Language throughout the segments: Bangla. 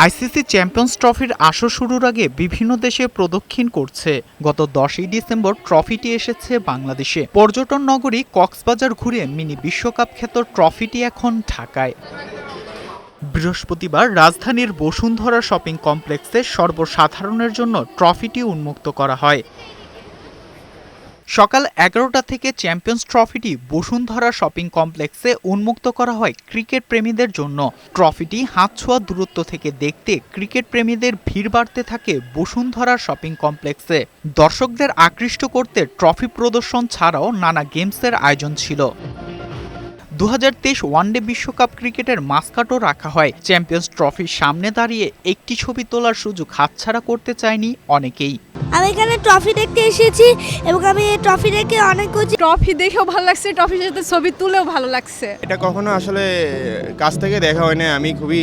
আইসিসি চ্যাম্পিয়ন্স ট্রফির আসর শুরুর আগে বিভিন্ন দেশে প্রদক্ষিণ করছে। গত দশই ডিসেম্বর ট্রফিটি এসেছে বাংলাদেশে। পর্যটন নগরী কক্সবাজার ঘুরে মিনি বিশ্বকাপ খ্যাত ট্রফিটি এখন ঢাকায়। বৃহস্পতিবার রাজধানীর বসুন্ধরা শপিং কমপ্লেক্সে সর্বসাধারণের জন্য ট্রফিটি উন্মুক্ত করা হয়। সকাল এগারোটা থেকে চ্যাম্পিয়ন্স ট্রফিটি বসুন্ধরা শপিং কমপ্লেক্সে উন্মুক্ত করা হয় ক্রিকেট প্রেমীদের জন্য। ট্রফিটি হাত ছোঁয়া দূরত্ব থেকে দেখতে ক্রিকেট প্রেমীদের ভিড় বাড়তে থাকে বসুন্ধরা শপিং কমপ্লেক্সে। দর্শকদের আকৃষ্ট করতে ট্রফি প্রদর্শন ছাড়াও নানা গেমসের আয়োজন ছিল। দু হাজার তেইশ ওয়ানডে বিশ্বকাপ ক্রিকেটের মাস্কাটও রাখা হয়। চ্যাম্পিয়ন্স ট্রফির সামনে দাঁড়িয়ে একটি ছবি তোলার সুযোগ হাতছাড়া করতে চায়নি অনেকেই। আমি এখানে ট্রফি দেখতে এসেছি এবং আমি এই ট্রফি দেখে অনেক কিছু ট্রফি দেখেও ভালো লাগছে ট্রফির সাথে ছবি তুলেও ভালো লাগছে। এটা কখনো আসলে কাছ থেকে দেখা হয়নি আমি খুবই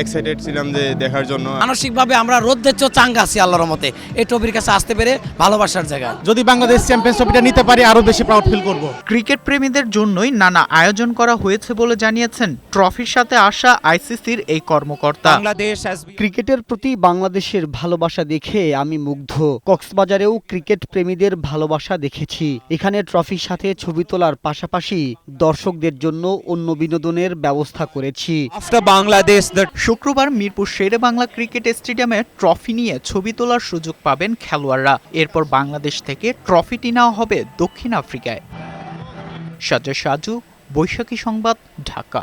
এক্সাইটেড ছিলাম যে দেখার জন্য। মানসিকভাবে আমরা চেয়েও চাঙ্গা আছি আল্লাহর মতে এই ট্রফির কাছে আসতে পেরে ভালোবাসার জায়গা। যদি বাংলাদেশ চ্যাম্পিয়ন্স ট্রফিটা নিতে পারি আরও বেশি প্রাউড ফিল করব। ক্রিকেট প্রেমীদের জন্যই নানা আয়োজন করা হয়েছে বলে জানিয়েছেন ট্রফির সাথে আসা আইসিসির এই কর্মকর্তা। বাংলাদেশ ক্রিকেটের প্রতি বাংলাদেশের ভালোবাসা দেখে আমি মুগ্ধ। কক্সবাজারেও ক্রিকেট প্রেমীদের ভালোবাসা দেখেছি। এখানে ট্রফির সাথে ছবি তোলার পাশাপাশি দর্শকদের জন্য অন্য বিনোদনের ব্যবস্থা করেছি। বাংলাদেশ শুক্রবার মিরপুর শেরে বাংলা ক্রিকেট স্টেডিয়ামে ট্রফি নিয়ে ছবি তোলার সুযোগ পাবেন খেলোয়াড়রা। এরপর বাংলাদেশ থেকে ট্রফিটি নেওয়া হবে দক্ষিণ আফ্রিকায়। সাজা সাজু বৈশাখী সংবাদ ঢাকা।